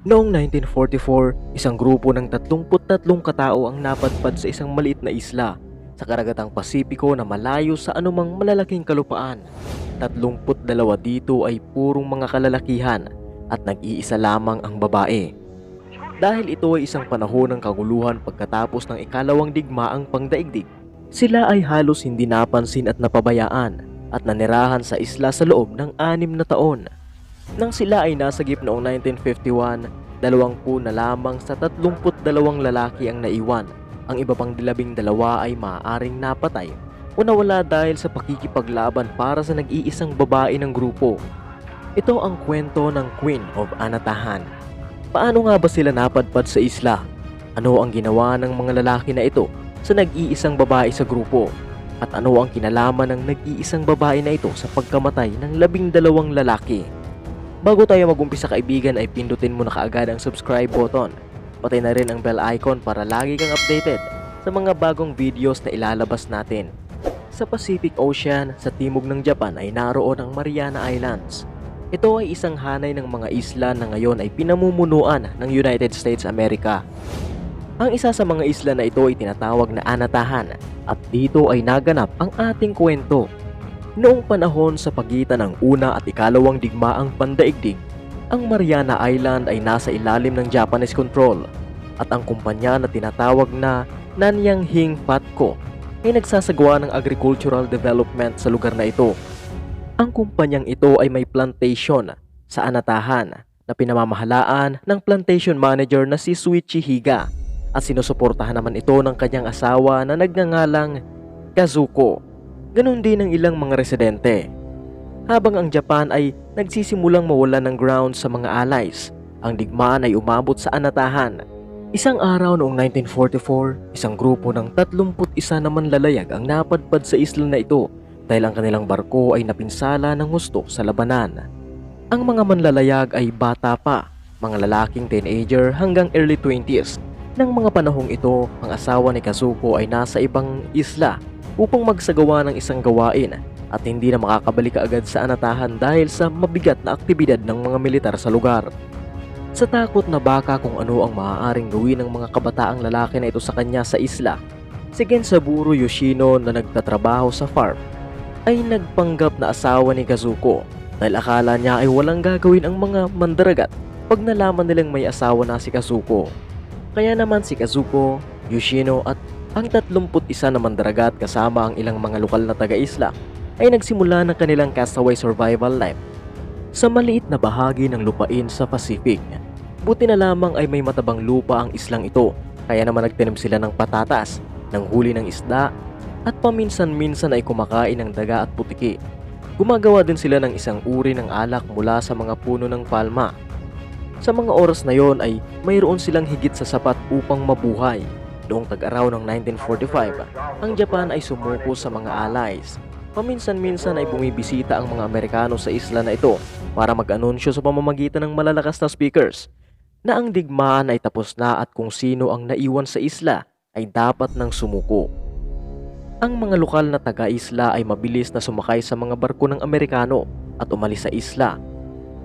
Noong 1944, isang grupo ng 33 katao ang napadpad sa isang maliit na isla sa karagatang Pasipiko na malayo sa anumang malalaking kalupaan. 32 dito ay purong mga kalalakihan at nag-iisa lamang ang babae. Dahil ito ay isang panahon ng kaguluhan pagkatapos ng ikalawang digmaang pangdaigdig, sila ay halos hindi napansin at napabayaan at nanirahan sa isla sa loob ng anim na taon. Nang sila ay nasagip noong 1951, dalawampu na lamang sa 32 lalaki ang naiwan. Ang iba pang dilabing dalawa ay maaaring napatay o nawala dahil sa pakikipaglaban para sa nag-iisang babae ng grupo. Ito ang kwento ng Queen of Anatahan. Paano nga ba sila napadpad sa isla? Ano ang ginawa ng mga lalaki na ito sa nag-iisang babae sa grupo? At ano ang kinalaman ng nag-iisang babae na ito sa pagkamatay ng labing dalawang lalaki? Bago tayo magumpisa kaibigan ay pindutin mo na kaagad ang subscribe button. Pati na rin ang bell icon para lagi kang updated sa mga bagong videos na ilalabas natin. Sa Pacific Ocean, sa timog ng Japan ay naroon ang Mariana Islands. Ito ay isang hanay ng mga isla na ngayon ay pinamumunuan ng United States America. Ang isa sa mga isla na ito ay tinatawag na Anatahan at dito ay naganap ang ating kwento. Noong panahon sa pagitan ng una at ikalawang digmaang pandaigdig, ang Mariana Island ay nasa ilalim ng Japanese control at ang kumpanya na tinatawag na Nanyang Patco ay nagsasagawa ng agricultural development sa lugar na ito. Ang kumpanyang ito ay may plantation sa Anatahan na pinamamahalaan ng plantation manager na si Suichi Higa at sinusuportahan naman ito ng kanyang asawa na nagngangalang Kazuko. Ganon din ang ilang mga residente. Habang ang Japan ay nagsisimulang mawala ng ground sa mga allies, ang digmaan ay umabot sa Anatahan. Isang araw noong 1944, isang grupo ng 31 na manlalayag ang napadpad sa isla na ito dahil ang kanilang barko ay napinsala ng gusto sa labanan. Ang mga manlalayag ay bata pa, mga lalaking teenager hanggang early 20s. Nang mga panahong ito, ang asawa ni Kazuko ay nasa ibang isla upang magsagawa ng isang gawain at hindi na makakabalik agad sa anatahan dahil sa mabigat na aktibidad ng mga militar sa lugar. Sa takot na baka kung ano ang maaaring gawin ng mga kabataang lalaki na ito sa kanya sa isla, si Gensaburo Yoshino na nagtatrabaho sa farm ay nagpanggap na asawa ni Kazuko dahil akala niya ay walang gagawin ang mga mandaragat pag nalaman nilang may asawa na si Kazuko. Kaya naman si Kazuko, Yoshino at ang 31 na mandaragat kasama ang ilang mga lokal na taga-isla ay nagsimula ng kanilang castaway survival life sa maliit na bahagi ng lupain sa Pacific. Buti na lamang ay may matabang lupa ang islang ito kaya naman nagtanim sila ng patatas, ng huli ng isda at paminsan-minsan ay kumakain ng daga at putiki. Gumagawa din sila ng isang uri ng alak mula sa mga puno ng palma. Sa mga oras na yon ay mayroon silang higit sa sapat upang mabuhay. Noong tag-araw ng 1945, ang Japan ay sumuko sa mga allies. Paminsan-minsan ay bumibisita ang mga Amerikano sa isla na ito para mag-anunsyo sa pamamagitan ng malalakas na speakers na ang digmaan ay tapos na at kung sino ang naiwan sa isla ay dapat nang sumuko. Ang mga lokal na taga-isla ay mabilis na sumakay sa mga barko ng Amerikano at umalis sa isla.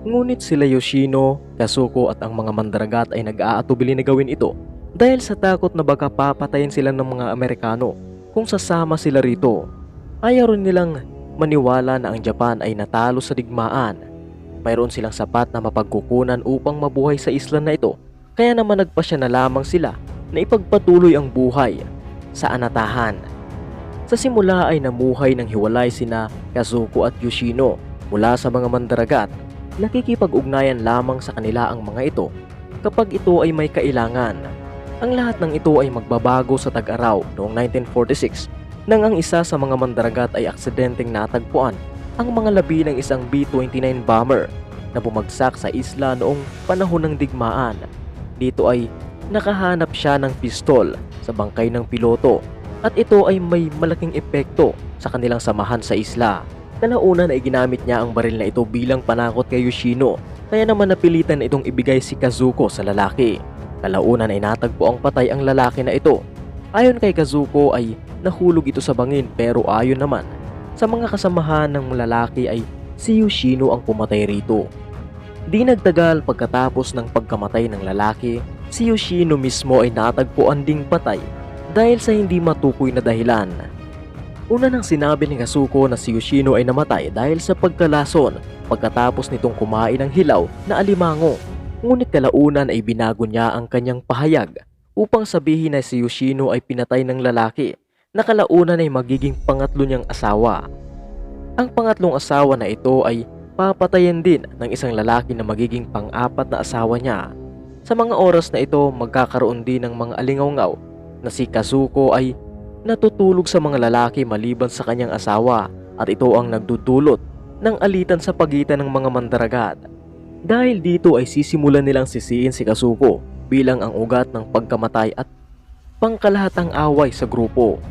Ngunit sila Yoshino, Kazuko at ang mga mandaragat ay nag-aatubili na gawin ito dahil sa takot na baka papatayin sila ng mga Amerikano kung sasama sila rito. Ayaw rin nilang maniwala na ang Japan ay natalo sa digmaan. Mayroon silang sapat na mapagkukunan upang mabuhay sa isla na ito kaya naman nagpasya na lamang sila na ipagpatuloy ang buhay sa anatahan. Sa simula ay namuhay ng hiwalay sina Kazuko at Yoshino mula sa mga mandaragat. Nakikipag-ugnayan lamang sa kanila ang mga ito kapag ito ay may kailangan. Ang lahat ng ito ay magbabago sa tag-araw noong 1946 nang ang isa sa mga mandaragat ay aksidenteng natagpuan ang mga labi ng isang B-29 bomber na bumagsak sa isla noong panahon ng digmaan. Dito ay nakahanap siya ng pistol sa bangkay ng piloto at ito ay may malaking epekto sa kanilang samahan sa isla. Kalaunan ay ginamit niya ang baril na ito bilang panakot kay Yoshino kaya naman napilitan itong ibigay si Kazuko sa lalaki. Kalaunan ay natagpo ang patay ang lalaki na ito. Ayon kay Kazuko ay nahulog ito sa bangin pero ayon naman sa mga kasamahan ng lalaki ay si Yoshino ang pumatay rito. Di nagtagal pagkatapos ng pagkamatay ng lalaki, si Yoshino mismo ay natagpuan ding patay dahil sa hindi matukoy na dahilan. Una nang sinabi ni Kazuko na si Yoshino ay namatay dahil sa pagkalason pagkatapos nitong kumain ng hilaw na alimango. Ngunit kalaunan ay binago niya ang kanyang pahayag upang sabihin na si Yoshino ay pinatay ng lalaki na kalaunan ay magiging pangatlo niyang asawa. Ang pangatlong asawa na ito ay papatayin din ng isang lalaki na magiging pang-apat na asawa niya. Sa mga oras na ito, magkakaroon din ng mga alingawngaw na si Kazuko ay natutulog sa mga lalaki maliban sa kanyang asawa at ito ang nagdudulot ng alitan sa pagitan ng mga mandaragat. Dahil dito ay sisimulan nilang sisiin si Kazuko bilang ang ugat ng pagkamatay at pangkalahatang away sa grupo.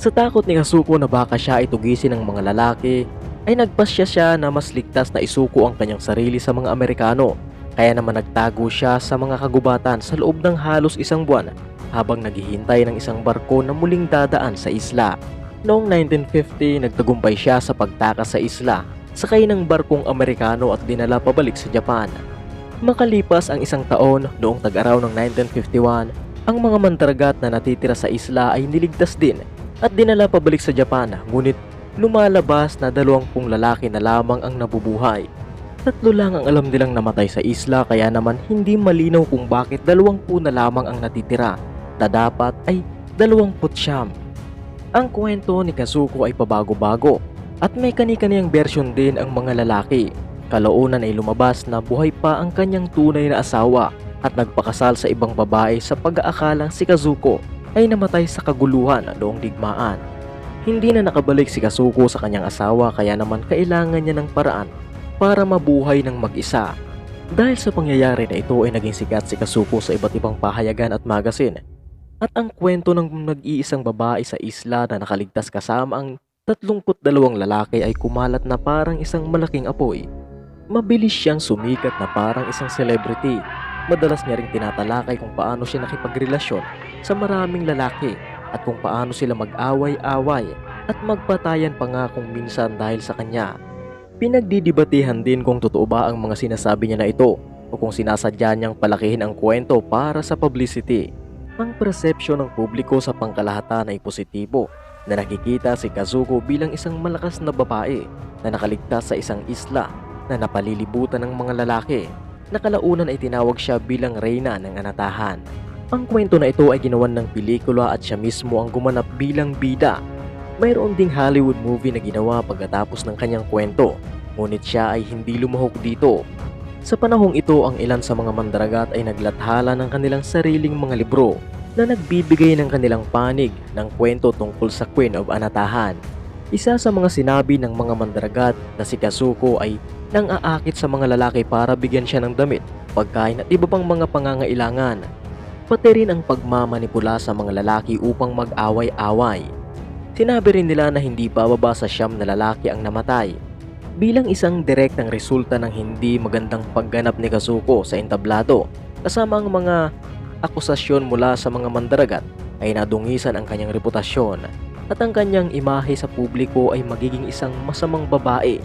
Sa takot ni Kazuko na baka siya ay tugisin ng mga lalaki, ay nagpasya siya na mas ligtas na isuko ang kanyang sarili sa mga Amerikano. Kaya naman nagtago siya sa mga kagubatan sa loob ng halos isang buwan habang naghihintay ng isang barko na muling dadaan sa isla. Noong 1950, nagtagumpay siya sa pagtakas sa isla, sakay ng barkong Amerikano at dinala pabalik sa Japan. Makalipas ang isang taon, noong tag-araw ng 1951, ang mga mantaragat na natitira sa isla ay niligtas din at dinala pabalik sa Japan ngunit lumalabas na dalawampung lalaki na lamang ang nabubuhay. Tatlo lang ang alam nilang namatay sa isla kaya naman hindi malinaw kung bakit dalawampu na lamang ang natitira na dapat ay dalawamput siyam. Ang kwento ni Kazuko ay pabago-bago at may kani-kaniyang bersyon din ang mga lalaki. Kalaunan ay lumabas na buhay pa ang kanyang tunay na asawa at nagpakasal sa ibang babae sa pag-aakalang si Kazuko ay namatay sa kaguluhan noong digmaan. Hindi na nakabalik si Kazuko sa kanyang asawa kaya naman kailangan niya ng paraan para mabuhay ng mag-isa. Dahil sa pangyayari na ito ay naging sikat si Kazuko sa iba't ibang pahayagan at magasin. At ang kwento ng nag-iisang babae sa isla na nakaligtas kasama ang 32 lalaki ay kumalat na parang isang malaking apoy. Mabilis siyang sumikat na parang isang celebrity. Madalas niya ring tinatalakay kung paano siya nakipagrelasyon sa maraming lalaki at kung paano sila mag-away-away at magpatayan pa nga kung minsan dahil sa kanya. Pinagdidibatehan din kung totoo ba ang mga sinasabi niya na ito o kung sinasadya niyang palakihin ang kwento para sa publicity. Ang persepsyon ng publiko sa pangkalahatan ay positibo na nakikita si Kazuko bilang isang malakas na babae na nakaligtas sa isang isla na napalilibutan ng mga lalaki. Nakalaunan ay tinawag siya bilang reyna ng anatahan. Ang kwento na ito ay ginawan ng pelikula at siya mismo ang gumanap bilang bida. Mayroon ding Hollywood movie na ginawa pagkatapos ng kanyang kwento, ngunit siya ay hindi lumahok dito. Sa panahong ito, ang ilan sa mga mandaragat ay naglathala ng kanilang sariling mga libro na nagbibigay ng kanilang panig ng kwento tungkol sa Queen of Anatahan. Isa sa mga sinabi ng mga mandaragat na si Kazuko ay nang aakit sa mga lalaki para bigyan siya ng damit, pagkain at iba pang mga pangangailangan. Pati rin ang pagmamanipula sa mga lalaki upang mag-away-away. Sinabi rin nila na hindi bababa sa siyam na lalaki ang namatay. Bilang isang direktang resulta ng hindi magandang pagganap ni Kazuko sa entablado, kasama ang mga akusasyon mula sa mga mandaragat ay nadungisan ang kanyang reputasyon at ang kanyang imahe sa publiko ay magiging isang masamang babae.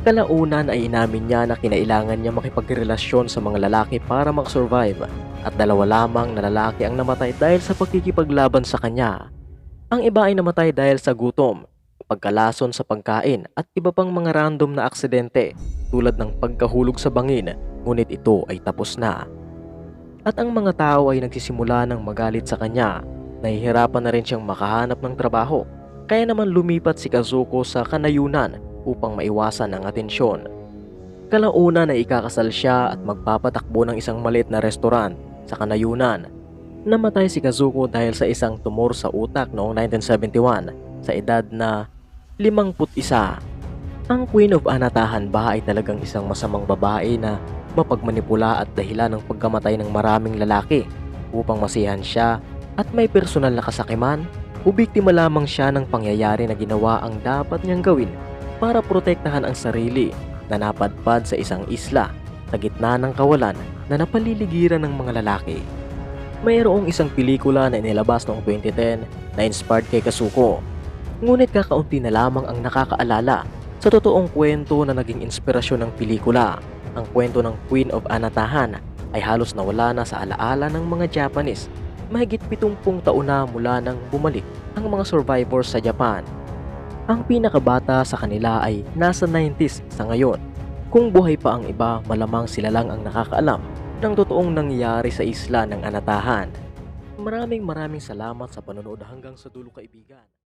Kalaunan ay inamin niya na kinailangan niya makipagrelasyon sa mga lalaki para mag-survive at dalawa lamang na lalaki ang namatay dahil sa pagkikipaglaban sa kanya. Ang iba ay namatay dahil sa gutom, pagkalason sa pagkain at iba pang mga random na aksidente tulad ng pagkahulog sa bangin ngunit ito ay tapos na. At ang mga tao ay nagsisimula ng magalit sa kanya. Nahihirapan na rin siyang makahanap ng trabaho. Kaya naman lumipat si Kazuko sa kanayunan upang maiwasan ang atensyon. Kalaunan na ikakasal siya at magpapatakbo ng isang maliit na restaurant sa kanayunan. Namatay si Kazuko dahil sa isang tumor sa utak noong 1971 sa edad na 51. Ang Queen of Anatahan ba ay talagang isang masamang babae na mapagmanipula at dahilan ng pagkamatay ng maraming lalaki upang masihan siya at may personal na kasakiman o biktima lamang siya ng pangyayari na ginawa ang dapat niyang gawin para protektahan ang sarili na napadpad sa isang isla sa gitna ng kawalan na napaliligiran ng mga lalaki. Mayroong isang pelikula na inilabas noong 2010 na inspired kay Kasuko. Ngunit kakaunti na lamang ang nakakaalala sa totoong kwento na naging inspirasyon ng pelikula Ang kwento ng Queen of Anatahan ay halos nawala na sa alaala ng mga Japanese mahigit 70 taon na mula nang bumalik ang mga survivors sa Japan. Ang pinakabata sa kanila ay nasa 90s sa ngayon. Kung buhay pa ang iba, malamang sila lang ang nakakaalam ng totoong nangyayari sa isla ng Anatahan. Maraming maraming salamat sa panonood hanggang sa dulo kaibigan.